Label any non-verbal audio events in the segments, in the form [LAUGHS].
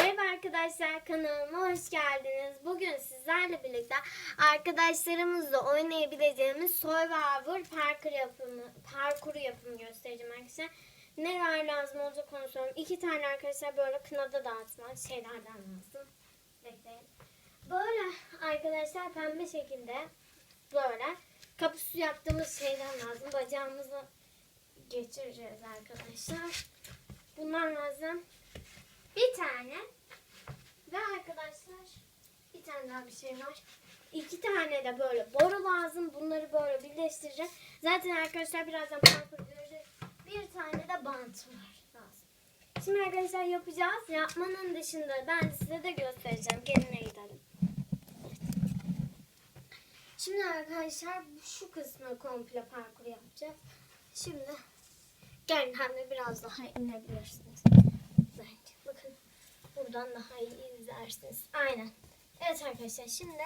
Merhaba arkadaşlar kanalıma hoş geldiniz. Bugün sizlerle birlikte arkadaşlarımızla oynayabileceğimiz Survivor parkur yapımı, parkuru yapımı göstereceğim arkadaşlar. Neler lazım olacak konuşalım. İki tane arkadaşlar böyle kınada dağıtma şeylerden lazım. Bekleyin. Böyle arkadaşlar pembe şekilde böyle kapısı yaptığımız şeyden lazım. Bacağımızı geçireceğiz arkadaşlar. Bunlar lazım. Bir tane ve arkadaşlar bir tane daha bir şey var. İki tane de böyle boru lazım. Bunları böyle birleştireceğiz. Zaten arkadaşlar birazdan parkur göreceğiz. Bir tane de bant var lazım. Şimdi arkadaşlar yapacağız. Yapmanın dışında ben size de göstereceğim. Geline gidelim. Şimdi arkadaşlar şu kısmı komple parkur yapacağız. Şimdi gelin hem de biraz daha inebilirsiniz. Buradan daha iyi izlersiniz. Aynen. Evet arkadaşlar şimdi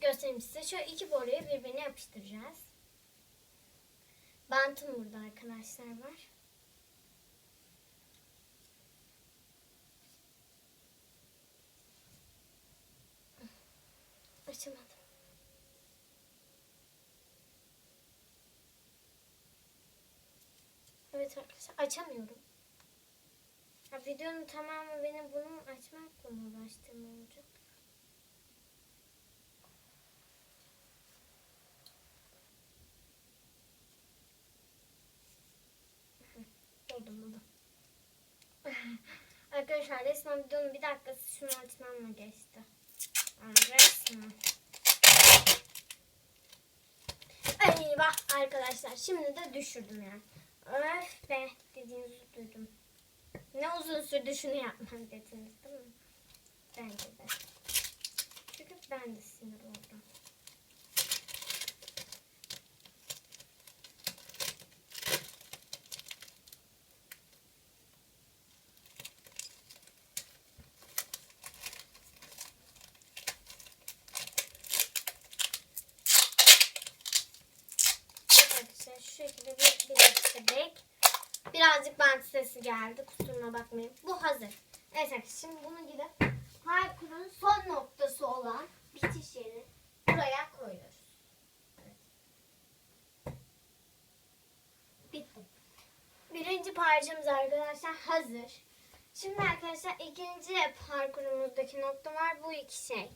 göstereyim size. Şöyle iki boruyu birbirine yapıştıracağız. Bantım burada arkadaşlar var. Açamadım. Evet arkadaşlar açamıyorum. Ya videonun tamamı benim bunu açmakla mı uğraştığım olacak? Buldum buldum. [LAUGHS] Arkadaşlar resmen videonun bir dakikası şunu açmamla geçti. Yani resmen. Eyvah arkadaşlar şimdi de düşürdüm yani. Öf be dediğinizi duydum. Ne uzun sürdü şunu yapmam dediniz değil mi? Bence de. Çünkü ben de sinir oldum. Evet arkadaşlar şu şekilde bir birleştirdik. Birazcık bant sesi geldi. Kusuruna bakmayın. Bu hazır. Evet arkadaşlar şimdi bunu gidip parkurun son noktası olan bitiş yeri buraya koyuyoruz. Bitti. Birinci parçamız arkadaşlar hazır. Şimdi arkadaşlar ikinci parkurumuzdaki nokta var. Bu iki şey.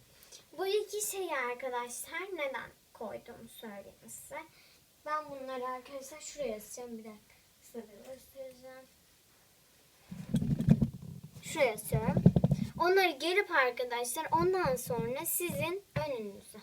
Bu iki şeyi arkadaşlar neden koyduğumu söyleyeyim size. Ben bunları arkadaşlar şuraya asacağım bir dakika. Size göstereceğim. Şuraya asıyorum. Onları gelip arkadaşlar ondan sonra sizin önünüze.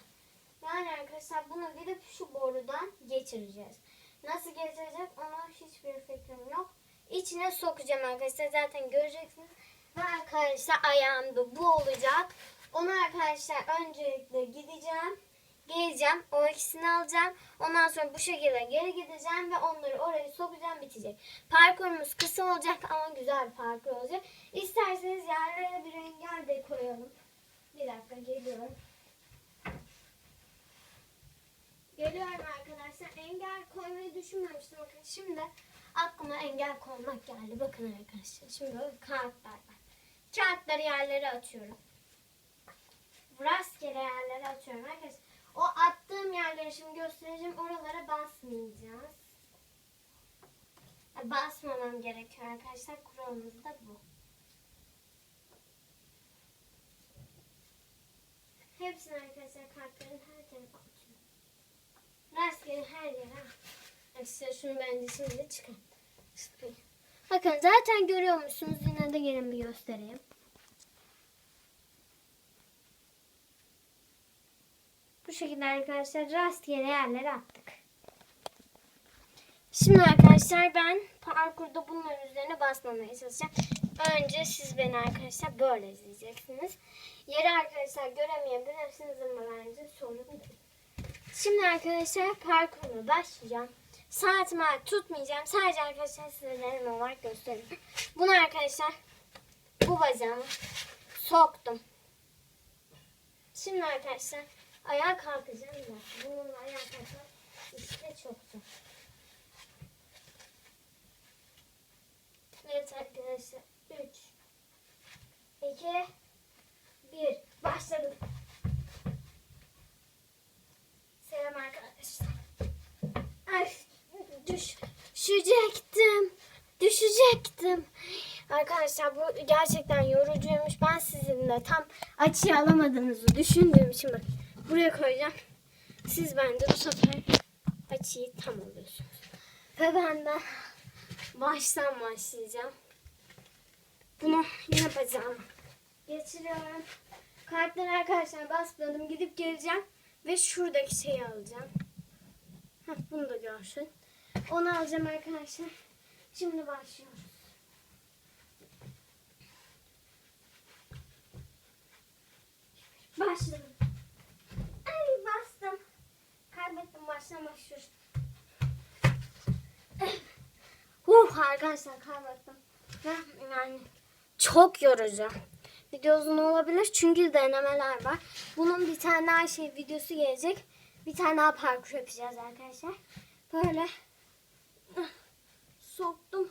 Yani arkadaşlar bunu gidip şu borudan geçireceğiz. Nasıl geçirecek ona hiçbir fikrim yok. İçine sokacağım arkadaşlar zaten göreceksiniz. Ve arkadaşlar ayağımda bu olacak. Onu arkadaşlar öncelikle gideceğim. Geleceğim. O ikisini alacağım. Ondan sonra bu şekilde geri gideceğim ve onları oraya sokacağım bitecek. Parkurumuz kısa olacak ama güzel bir parkur olacak. İsterseniz yerlere bir engel de koyalım. Bir dakika geliyorum. Geliyorum arkadaşlar. Engel koymayı düşünmemiştim. Bakın şimdi aklıma engel koymak geldi. Bakın arkadaşlar. Şimdi böyle kağıtlar var. Kağıtları yerlere atıyorum. Rastgele yerlere atıyorum arkadaşlar. O şimdi göstereceğim. Oralara basmayacağız. Basmamam gerekiyor arkadaşlar. Kuralımız da bu. Hepsini arkadaşlar kartların her tarafa atıyorum. Rastgele her yere. Arkadaşlar şunu bence şimdi. Çıkayım. Bakın zaten görüyormuşsunuz. Yine de gelin bir göstereyim. Şekilde arkadaşlar rastgele yerlere attık. Şimdi arkadaşlar ben parkurda bunların üzerine basmamaya çalışacağım. Önce siz beni arkadaşlar böyle izleyeceksiniz. Yeri arkadaşlar göremeyebilirsiniz ama bence sorun değil. Şimdi arkadaşlar parkuruma başlayacağım. Saatimi tutmayacağım. Sadece arkadaşlar size deneme olarak göstereyim. Bunu arkadaşlar bu bacağımı soktum. Şimdi arkadaşlar ayağa kalkacağım da bununla ayağa kalkmak işte çok zor. Evet arkadaşlar 3 2 2, 1. Başladım. Selam arkadaşlar. Ay düş, düşecektim. Düşecektim. Arkadaşlar bu gerçekten yorucuymuş. Ben sizinle tam açıyı alamadığınızı düşündüğüm için bak buraya koyacağım. Siz bence bu sefer açıyı tam alıyorsunuz. Ve ben de baştan başlayacağım. Bunu yine bacağıma geçiriyorum. Kartları arkadaşlar basmadım. Gidip geleceğim. Ve şuradaki şeyi alacağım. Heh, bunu da görsün. Onu alacağım arkadaşlar. Şimdi başlıyoruz. Başladım. Ay bastım. Kaybettim baştan başlıyoruz. [COUGHS] Uh arkadaşlar. Ve yani çok yorucu. Video uzun olabilir çünkü denemeler var. Bunun bir tane daha şey videosu gelecek. Bir tane daha parkur yapacağız arkadaşlar. Böyle [COUGHS] soktum.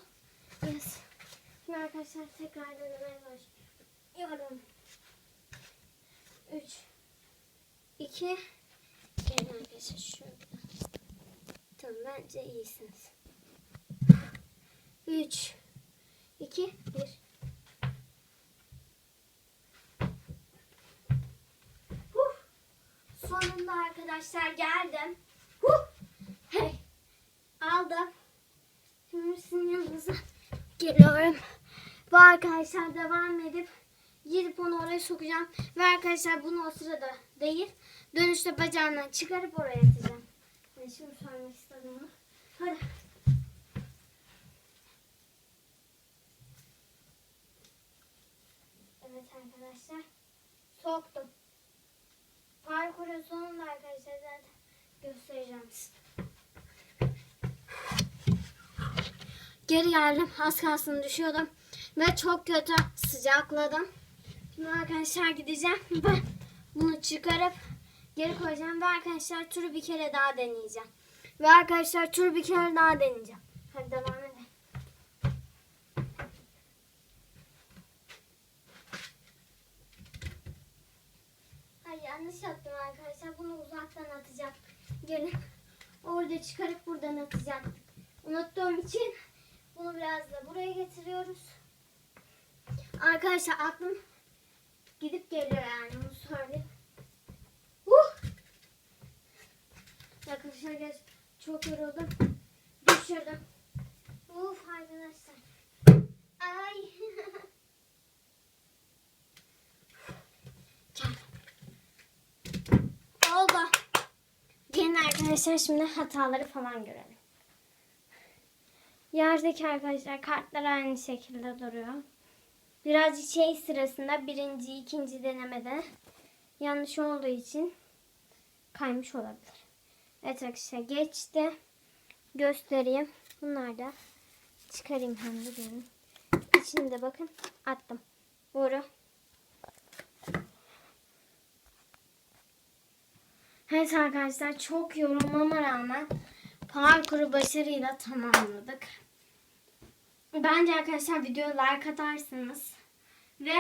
Yes. Şimdi arkadaşlar tekrar denemeye başlıyorum. 3 2 Gelin arkadaşlar şurada. Bence iyisiniz. 3 2 1 Huh. Sonunda arkadaşlar geldim. Huh. Hey. Aldım. Şimdi sizin yanınıza geliyorum. Bu arkadaşlar devam edip gidip onu oraya sokacağım. Ve arkadaşlar bunu o sırada değil. Dönüşte bacağından çıkarıp oraya atacağım. Ben şimdi sormak istedim. Hadi. Evet arkadaşlar. Soktum. Parkurun sonunda arkadaşlar zaten göstereceğim size. Geri geldim. Az kalsın düşüyordum. Ve çok kötü sıcakladım. Şimdi arkadaşlar gideceğim. Ben bunu çıkarıp geri koyacağım. Ve arkadaşlar turu bir kere daha deneyeceğim. Ve arkadaşlar turu bir kere daha deneyeceğim. Hadi devam edelim. Ay yanlış attım arkadaşlar. Bunu uzaktan atacağım. Gelin. Orada çıkarıp buradan atacağım. Unuttuğum için bunu biraz da buraya getiriyoruz. Arkadaşlar aklım gidip geliyor yani bunu söyleyeyim. Arkadaşlar geç çok yoruldum. Düşürdüm. Uf arkadaşlar. Ay. [LAUGHS] Oldu. Gelin arkadaşlar şimdi hataları falan görelim. Yerdeki arkadaşlar kartlar aynı şekilde duruyor. Birazcık şey sırasında birinci, ikinci denemede yanlış olduğu için kaymış olabilir. Evet arkadaşlar geçti. Göstereyim. Bunlar da çıkarayım hem de görün. İçini de bakın attım. Boru. Evet arkadaşlar çok yorulmama rağmen parkuru başarıyla tamamladık. Bence arkadaşlar video like atarsınız ve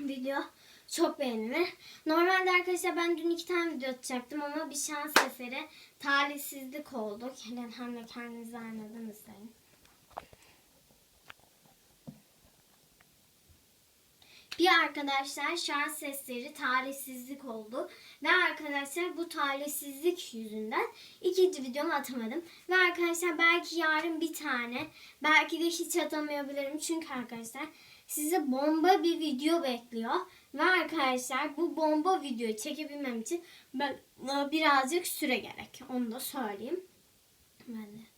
video çok beğenilir. Normalde arkadaşlar ben dün iki tane video atacaktım ama bir şans eseri talihsizlik oldu. Gelin hem de kendinizi aynadan izleyin. Bir arkadaşlar şans eseri talihsizlik oldu. Ve arkadaşlar bu talihsizlik yüzünden ikinci videomu atamadım. Ve arkadaşlar belki yarın bir tane belki de hiç atamayabilirim. Çünkü arkadaşlar size bomba bir video bekliyor. Ve arkadaşlar bu bomba videoyu çekebilmem için birazcık süre gerek. Onu da söyleyeyim. Ben de.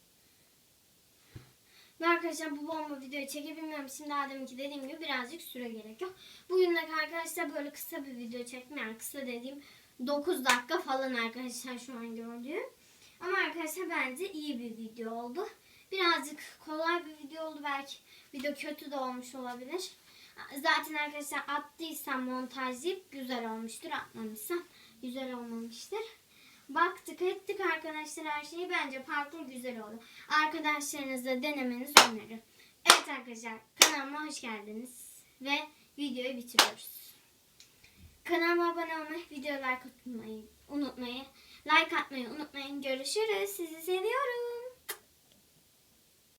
Arkadaşlar bu bomba videoyu çekebilmem için daha deminki dediğim gibi birazcık süre gerekiyor. Bugünlük arkadaşlar böyle kısa bir video çektim. Yani kısa dediğim 9 dakika falan arkadaşlar şu an gördüğüm. Ama arkadaşlar bence iyi bir video oldu. Birazcık kolay bir video oldu. Belki video kötü de olmuş olabilir. Zaten arkadaşlar attıysam montajlayıp güzel olmuştur. Atmamışsam güzel olmamıştır. Baktık ettik arkadaşlar kolaylaştır her şeyi bence parkur güzel oldu. Arkadaşlarınızla denemenizi öneririm. Evet arkadaşlar kanalıma hoş geldiniz ve videoyu bitiriyoruz. Kanalıma abone olmayı, videoya like atmayı unutmayı, like atmayı unutmayın. Görüşürüz. Sizi seviyoruz.